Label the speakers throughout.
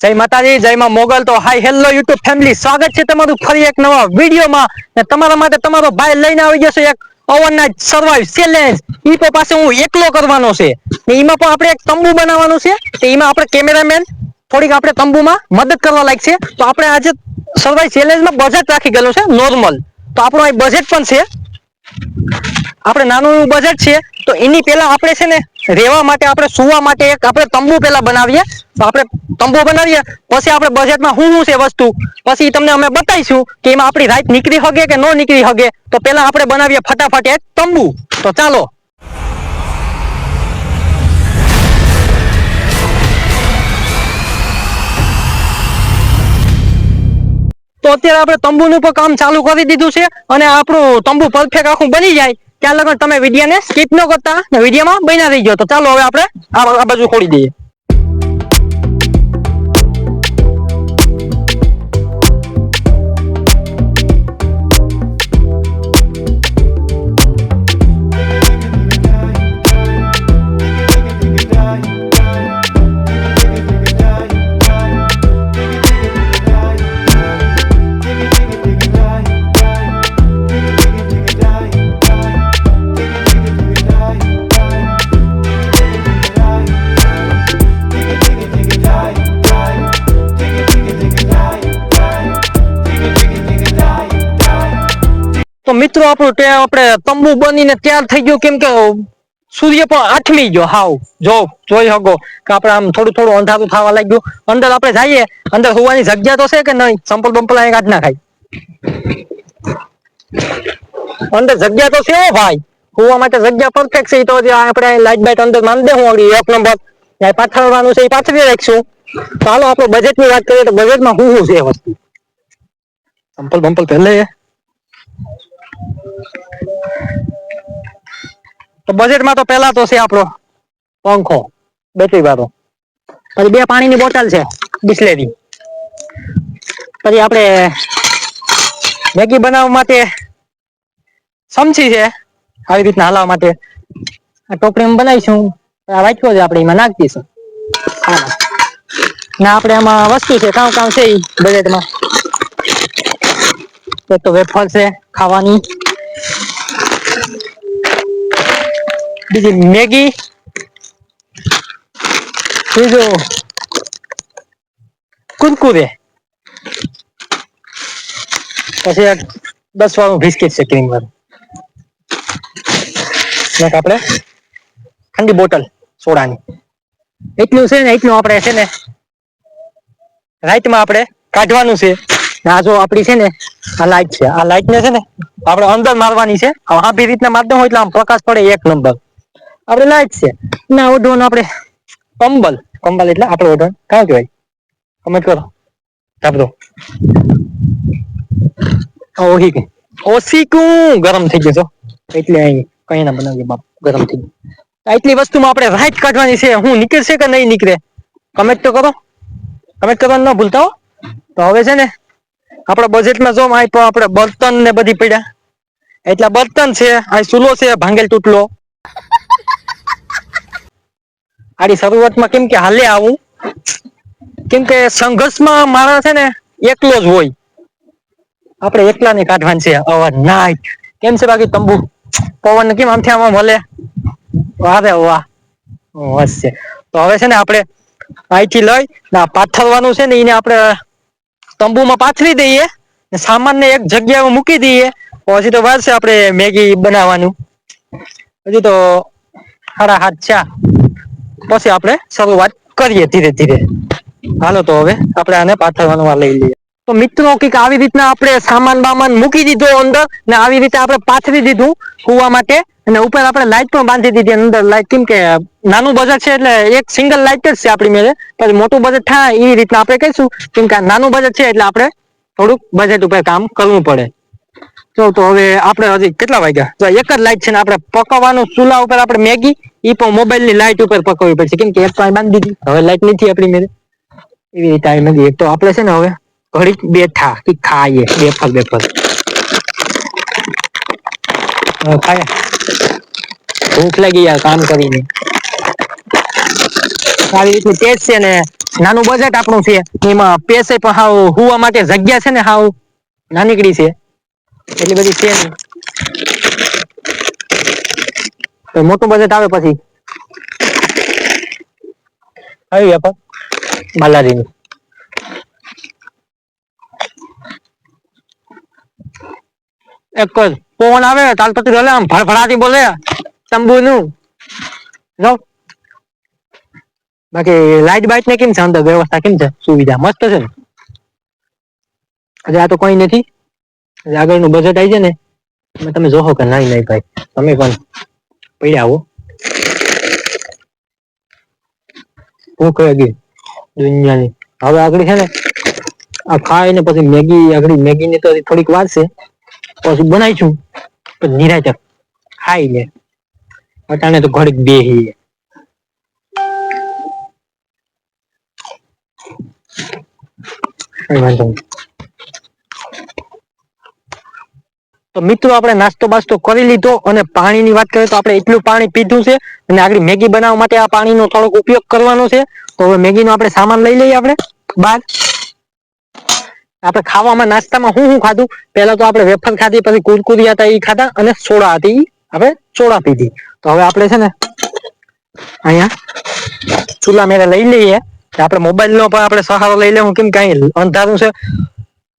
Speaker 1: જય માતાજી, જય માં મોગલ. તો હાય હેલો યુટ્યુબ ફેમિલી સ્વાગત છે તમારું ફરી એક નવા વિડીયોમાં ને તમારા માટે તમારો ભાઈ લઈને આવી જશે એક ઓવરનાઇટ સર્વાઈવ ચેલેન્જ ઈ તો પાસે હું એકલો કરવાનો છે. ને એમાં પણ આપણે એક તંબુ બનાવવાનું છે. તે એમાં આપણે કેમેરામેન થોડીક આપણે તંબુમાં મદદ કરવા લાગશે તો આપણે આજે સર્વાઈવ ચેલેન્જમાં બજેટ રાખી ગયેલું છે નોર્મલ તો આપણું અહીં બજેટ પણ છે. આપણે નાનું એવું બજેટ છે, તો એની પહેલા આપણે છે ને રહેવા માટે, આપણે સુવા માટે એક આપણે તંબુ પહેલા બનાવીએ. તો આપણે તંબુ બનાવીએ, પછી આપણે બજેટમાં શું શું છે વસ્તુ? પછી તમને અમે બતાવીશું કે એમાં આપણી રાઈટ નીકળી શકે કે ન નીકળી શકે તો પહેલા આપણે બનાવીએ ફટાફટ એક તંબુ. તો ચાલો. તો અત્યારે આપણે તંબુનું પણ કામ ચાલુ કરી દીધું છે અને આપણું તંબુ પરફેક્ટ આખું બની જાય. ત્યાં લગન તમે વિડીયાને સ્કીપ ન કરતા વિડીયામાં બન્યા રહી ગયો તો ચાલો હવે આપણે આ બાજુ ખોડી દઈએ. મિત્રો, આપણું તે આપણે તંબુ બનીને તૈયાર થઈ ગયું કેમ કે સૂર્ય પણ આઠમી ગયો. હાવ, જો, જોઈ શકો કે આપણે આમ થોડું થોડું અંધારું થવા લાગ્યું. અંદર આપણે જઈએ, અંદર હોવાની જગ્યા તો છે કે નહીં? સંપલ બંપલ અહીં કાઢ નાખાય. અંદર જગ્યા તો છે ભાઈ. હોવા માટે જગ્યા પરફેક્ટ છે. તો આપણે લાઈટ બાઈટ અંદર માન દેવું હું એક નંબર ત્યાં પાથરવાનું છે, એ પાથરી રાખશું. હાલો, આપણે બજેટની વાત કરીએ તો બજેટમાં શું શું છે વસ્તુ? સંપલ બંપલ પહેલે. તો બજેટમાં તો પહેલા તો છે આપણો પંખો, બેટરી વાળો. પછી બે પાણીની બોટલ છે, બિસ્લેરી. પછી આપણે મેગી બનાવવા માટે સમસી છે, આવી રીતના હલાવવા માટે. આ ટોપડીમાં બનાવીશું, આ વાટકો છે આપણે, એમાં નાખી દઈશું. ના આપણે આમાં વસ્તુ છે કામ કામ છે એ બજેટમાં એક તો વેફર છે ખાવાની બીજી મેગી બીજું કુરકુરે પછી એક દસ વાળું બિસ્કિટ છે ક્રીમ વાળું એક આપણે ઠંડી બોટલ સોડાની એટલું છે ને એટલું આપણે છે ને રાઈટમાં આપણે કાઢવાનું છે ને આ જો આપણી છે ને, આ લાઈટ છે. આ લાઈટ ને છે ને, આપણે અંદર મારવાની છે. આભી રીતના માધ્યમ હોય એટલે આમ પ્રકાશ પડે એક નંબર આપણે લાઈટ છે. ના ઓઢવાનું આપણે કંબલ. કંબલ એટલે આપણે ઓઢવાનું. કાં કહેવાય? કમેન્ટ કરો? ધાબરો ઓહી કે? ઓસીકું ગરમ થઈ ગયો એટલે અહીં કઈ ના બનાવીએ બાપ. ગરમ થઈ ગયું. આટલી વસ્તુમાં આપણે રાઈટ કાઢવાની છે. હું નીકળશે કે નહીં નીકળે? કમેન્ટ તો કરો. કમેન્ટ કરવાનું ન ભૂલતા હો. તો હવે છે ને આપણા બજેટમાં જો તો આપણે બર્તન ને બધી પડ્યા. એટલા બર્તન છે આ ચૂલો છે, ભાંગેલ તૂટલો. આડી શરૂઆતમાં કેમ કે હાલે આવું? કેમ કે સંઘર્ષમાં માણસ છે ને એકલો જ હોય. આપણે એકલા ને કાઢવાનું છે, અવાજ નાઈટ કેમ છે બાકી તંબુ? પવન કેમ આમથી આમ મળે વાહ રે વાહ. બસ છે. તો હવે છે ને આપણે અહીંથી લઈ પાથરવાનું છે ને એને આપણે તંબુમાં પાથરી દઈએ સામાનને એક જગ્યાએ મૂકી દઈએ. પછી તો વાર છે આપણે મેગી બનાવવાનું. હજી તો સાડા હાથ ચા પછી આપણે શરૂઆત કરીએ ધીરે ધીરે. હાલો તો હવે આપણે આને પાથરવાનું લઈ લઈએ. તો મિત્રો કે આવી રીતના આપણે સામાન બામાન મૂકી દીધો અંદર ને આવી રીતે આપણે પાથરી દીધું કુવા માટે. અને ઉપર આપણે લાઈટ પણ બાંધી દીધી અંદર લાઈટ કેમ કે નાનું બજેટ છે એટલે એક સિંગલ લાઈટ જ છે આપણી મેળે. પછી મોટું બજેટ થાય એ રીતના આપણે કહીશું. કેમ કે નાનું બજેટ છે એટલે આપણે થોડુંક બજેટ ઉપર કામ કરવું પડે. જો, તો હવે આપણે હજી કેટલા વાગ્યા? તો એક જ લાઈટ છે ને આપણે પકવવાનું ચૂલા ઉપર આપણે મેગી, ઈ પણ મોબાઈલની લાઈટ ઉપર પકવવી પડશે. કેમ કે એક તો બાંધી દીધી. હવે લાઈટ નથી આપણી મેળે. એવી રીતે આવી નથી એક તો આપણે છે ને હવે ઘડીક બેઠા કે ખાઈએ. બેફર બેફર ખાઈએ ભૂખ લાગી યાર કામ કરીને. આવી રીતની પેજ છે ને નાનું બજેટ આપણું છે. એમાં પેસે પણ હાવ હુવા માટે જગ્યા છે ને હાવ નાનીકડી છે. એટલી બધી છે નહીં. તો મોટું બજેટ આવે પછી. આવી વેપાર. બાલાજીની. એક જ પવન આવે તાલપત્રી હલે આમ ફડફડાતી બોલે તંબુ નું જો. બાકી લાઈટ બાઈટ ને કેમ છે? અંદર વ્યવસ્થા કેમ છે? સુવિધા મસ્ત છે ને. એટલે આ તો કોઈ નથી. આગળનું બજેટ આવી છે ને તમે જોહો કે નહીં નહીં ભાઈ. તમે પણ પડ્યા આવો ભૂખ લાગી દુનિયાની. હવે આગળ છે ને, આ ખાય ને પછી મેગી, આગળ મેગી ની તો થોડીક વાર છે. પછી બનાવીશું પછી નિરાચર ખાઈ લે. અટાણે તો ઘડીક બેહી તો મિત્રો, આપણે નાસ્તો બાસ્તો કરી લીધો અને પાણીની વાત કરીએ તો આપણે એટલું પાણી પીધું છે અને આગળ મેગી બનાવવા માટે આ પાણીનો થોડોક ઉપયોગ કરવાનો છે. તો હવે મેગીનો આપણે સામાન લઈ લઈએ આપણે બાર આપણે ખાવામાં, નાસ્તામાં શું શું ખાધું? પહેલા તો આપણે વેફર ખાધી, પછી કુરકુરી હતા એ ખાધા અને સોડા હતી આપણે સોડા પીધી. તો હવે આપણે છે ને અહીંયા ચૂલા મેરે લઈ લઈએ. આપણે મોબાઈલ નો પણ આપણે સહારો લઈ લેવું. કેમ કઈ અંધારું છે.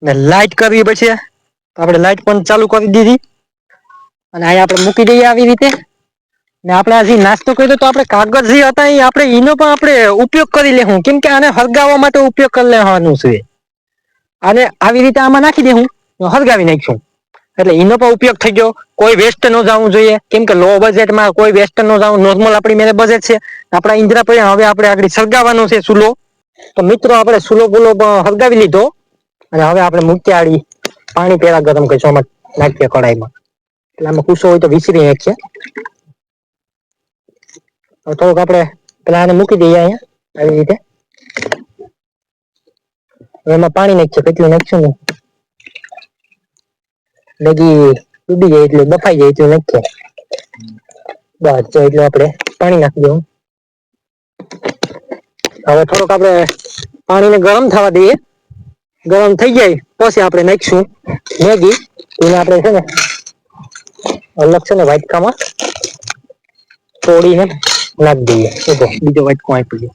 Speaker 1: ને લાઈટ કરવી તો આપણે લાઈટ પણ ચાલુ કરી દીધી. અને અહીંયા આપણે મૂકી દઈએ આવી રીતે. ને આપણે આજે નાસ્તો કર્યો તો આપણે કાગળ જે હતા એ આપણે એનો પણ આપણે ઉપયોગ કરી લેવું કેમ કે આને હળગાવવા માટે ઉપયોગ કરી લેવાનું છે. અને આવી રીતે આમાં નાખી દેવું હળગાવી નાખ્યું એટલે એનો પણ ઉપયોગ થઈ ગયો. કોઈ વેસ્ટ ન જવું જોઈએ. કેમ કે લો બજેટમાં કોઈ વેસ્ટ ન જવું. નોર્મલ આપણી મેરે બજેટ છે. આપણા ઇન્દ્રા પડ્યા હવે આપણે આગળ સળગાવવાનો છે સુલો તો મિત્રો, આપણે સુલો ગુલો સળગાવી લીધો. અને હવે આપણે મૂક્યા આડી પાણી પેલા ગરમ કરીશું. આમાં નાખીએ કઢાઈમાં. એટલે આમાં કુસો હોય તો વિસરી નાખીએ. થોડુંક આપણે પેલા આને મૂકી દઈએ અહીંયા. આવી રીતે. એમાં પાણી નાખીએ કેટલું નાખશું ને? મેગી ડૂબી જાય એટલે બફાઈ જાય એટલું નાખીએ. બસ જો એટલું આપણે પાણી નાખી દઉં. હવે થોડુંક આપણે પાણીને ગરમ થવા દઈએ. ગરમ થઈ જાય, પછી આપણે નાખીશું મેગી. એને આપણે છે ને, અલગ છે ને વાટકામાં તોડીને નાખી દઈએ. બીજો વાટકો આપી દઈએ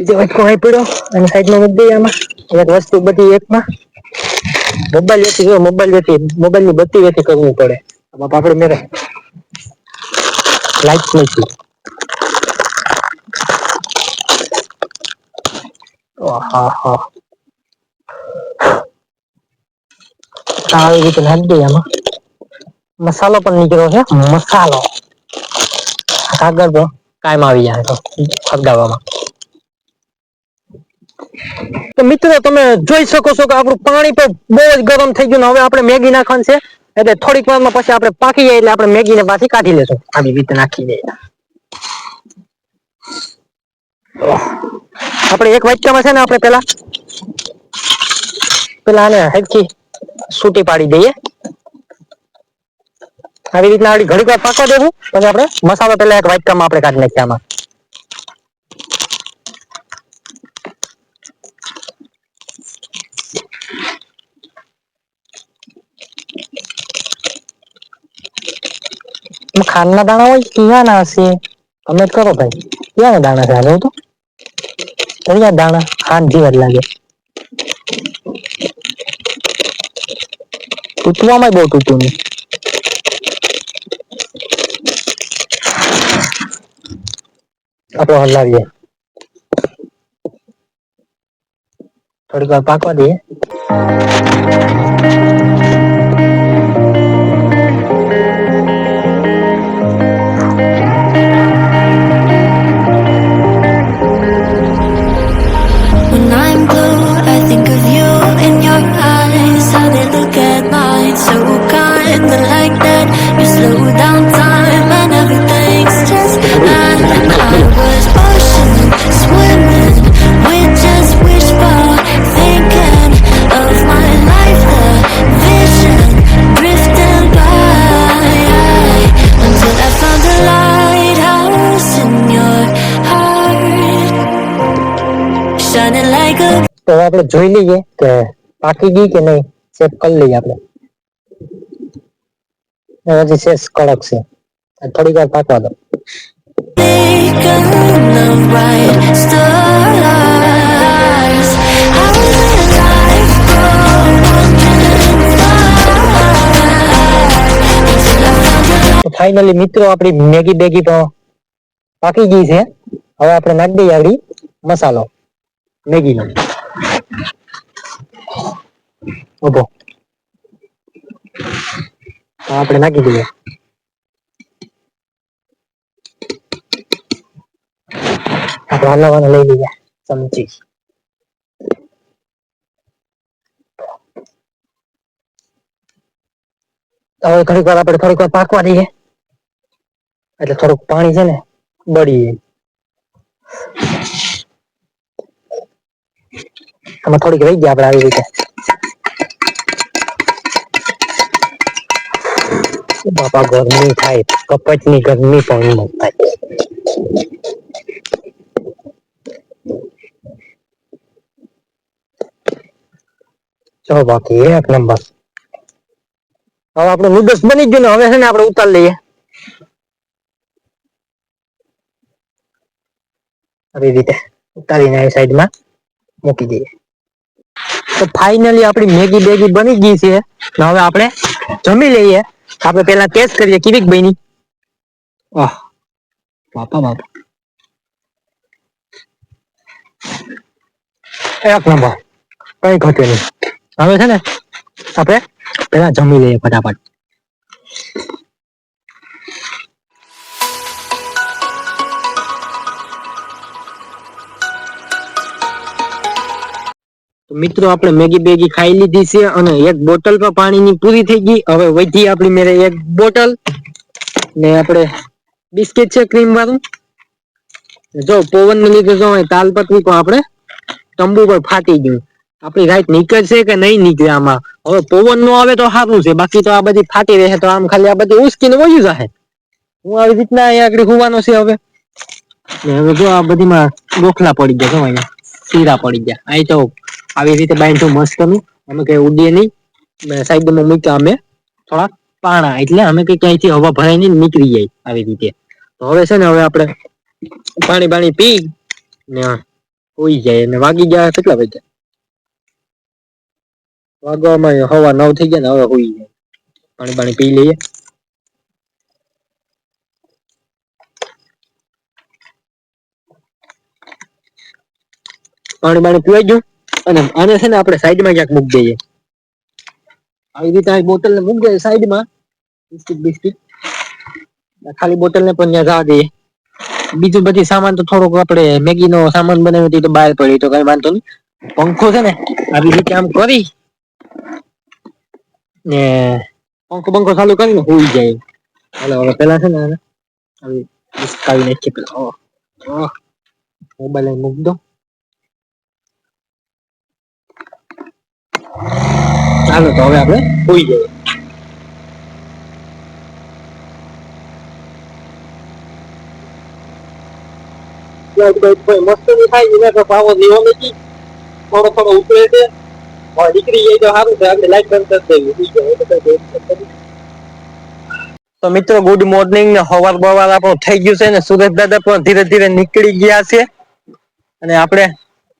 Speaker 1: બીજો વાટકો આપી પડ્યો અને સાઈડમાં મૂકી દઈએ આમાં. એક વસ્તુ બધી એકમાં. મોબાઈલ વેચી, જો મોબાઈલ વેચી મોબાઈલની બત્તી વેચી કરવું પડે. આમાં પાપડ મેરે લાઈટ નથી હા. હા આવી રીતે નાખી દઈએ આમાં. મસાલો પણ નીકળ્યો છે. મસાલો. કાગળ તો કાયમ આવી જાય તો ફરગાવવામાં તો મિત્રો, તમે જોઈ શકો છો કે આપણું પાણી પણ બહુ જ ગરમ થઈ ગયું ને હવે આપણે મેગી નાખવાનું છે. એટલે થોડીક વારમાં પછી આપણે પાકી જાય એટલે આપણે મેગીને પાછી કાઢી લેશું. આવી રીતે નાખી દઈએ. આપણે એક વાટકામાં છે ને આપણે પેલા પેલા આને હરખી સૂટી પાડી દઈએ. આવી રીતના આડી ઘડીક વાર પાકવા દેવું પછી આપણે મસાલો પેલા એક વાટકામાં આપણે કાઢી નાખીએ આમાં. ખાંડના દાણા હોય ક્યાંના હશે. કમેન્ટ કરો ભાઈ. ક્યાંના દાણા છે? હાલો તો. કયા દાણા? ખાંડ જેવા લાગે. તૂટવામાં બહુ તૂટ્યું નહીં. આપણે હલાવીએ. થોડીક વાર પાકવા દઈએ. આપણે જોઈ લઈએ કે પાકી ગઈ કે નહીં ચેક કરી લઈએ આપણે. હજી શેષ કડક છે. થોડીક વાર પાકવા દો. ફાઇનલી મિત્રો આપણી મેગી બેગી તો પાકી ગઈ છે. હવે આપણે નાખી દઈએ આપણી મસાલો. મેગીનો. ઊભો. આપણે નાખી દઈએ. આપણે હલાવવાનું લઈ લઈએ ચમચી. હવે થોડીક વાર આપણે થોડીક વાર પાકવા દઈએ. એટલે થોડુંક પાણી છે ને, બળી આમાં થોડીક રહી ગયા આપણે આવી રીતે. બાપા ગરમી થાય કપચની ગરમી પણ ન થાય ચલો બાકી એક નંબર હવે આપણું નૂડલ્સ બની ગયું ને હવે છે ને આપણે ઉતાર લઈએ આવી રીતે ઉતારીને આ સાઈડમાં મૂકી દઈએ તો ફાઇનલી આપણી મેગી બેગી બની ગઈ છે ને હવે આપણે જમી લઈએ આપણે પેલા ટેસ્ટ કરીએ. કેવીક બની? વાહ બાપા બાપા. એક નંબર. કઈ ઘટે નહીં. હવે છે ને, આપણે પેલા જમી લઈએ ફટાફટ. મિત્રો, આપણે મેગી બેગી ખાઈ લીધી છે અને એક બોટલ પણ પાણીની પૂરી થઈ ગઈ. હવે વધી આપણી મેરે એક બોટલ. ને આપણે બિસ્કિટ છે ક્રીમ વાળું જો પવન ને લીધે જો અહીં તાલપત્રી પણ આપણે તંબુ પર ફાટી ગયું. આપણી રાઈટ નીકળશે કે નહીં નીકળે આમાં? હવે પવન નો આવે તો સારું છે. બાકી તો આ બધી ફાટી રહે તો આમ ખાલી આ બધી ઉસકીને વયું જશે હું આવી રીતના અહીંયા આગળ હોવાનો છે હવે. ને હવે જો આ બધીમાં ગોખલા પડી ગયા, જો અહીંયા સીરા પડી ગયા. અહીં તો આવી રીતે બાંધ્યું મસ્તનું અમે કઈ ઉડીએ નહીં. સાઈડમાં મૂક્યા અમે. થોડા પાણા. એટલે અમે કઈ ક્યાંયથી હવા ભરાઈ નહીં નીકળી જાય આવી રીતે. તો હવે છે ને હવે આપણે પાણી પાણી પી ને હોઈ જાય. અને વાગી ગયા કેટલા વાગ્યા? વાગવામાં હવા નવ થઈ ગયા ને હવે હોઈ જાય. પાણી પાણી પી લઈએ. પાણી પાણી પીવાઈ ગયું? અને આને છે ને આપણે સાઈડમાં ક્યાંક મૂકી દઈએ. આવી રીતે આ બોટલ ને મૂકી દઈએ સાઈડમાં. Biscuit biscuit. ખાલી બોટલ ને પણ ત્યાં જવા દઈએ. બીજું બધી સામાન તો થોડોક આપણે મેગી નો સામાન બનાવ્યો તો બહાર પડી તો કઈ વાંધો નહીં. પંખો છે ને, આવી રીતે આમ કરી ને પંખો પંખો ચાલુ કરીને હોઈ જાય. હાલો, હવે પેલા છે ને આવી ઉસકાવી નાખીએ. પેલા મોબાઈલ મૂકી દો ચાલો તો હવે આપણે હોઈ જઈએ મસ્તની થાય તો પાવો દેવો નથી. થોડો થોડો ઉતરે છે. નીકળી જાય તો સારું છે આપણે લાઈટ બંધ કરી દેવી. તો મિત્રો ગુડ મોર્નિંગ ને હવાર બવાર આપણું થઈ ગયું છે ને સુરેશ દાદા પણ ધીરે ધીરે નીકળી ગયા છે. અને આપણે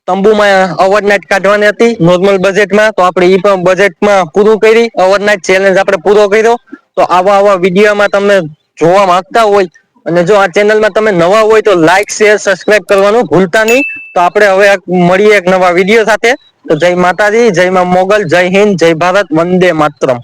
Speaker 1: તંબુમાં ઓવરનાઇટ કાઢવાની હતી નોર્મલ બજેટમાં તો આપણે એ પણ બજેટમાં પૂરું કરી ઓવરનાઇટ ચેલેન્જ આપણે પૂરો કર્યો. તો આવા આવા વિડીયોમાં તમે જોવા માંગતા હોય અને જો આ ચેનલમાં તમે નવા હોય તો લાઈક શેર સબસ્ક્રાઇબ કરવાનું ભૂલતા નહીં. તો આપણે હવે મળીએ એક નવા વીડિયો સાથે. તો જય માતાજી, જય માં મોગલ, જય હિન્દ, જય ભારત, વંદે માતરમ.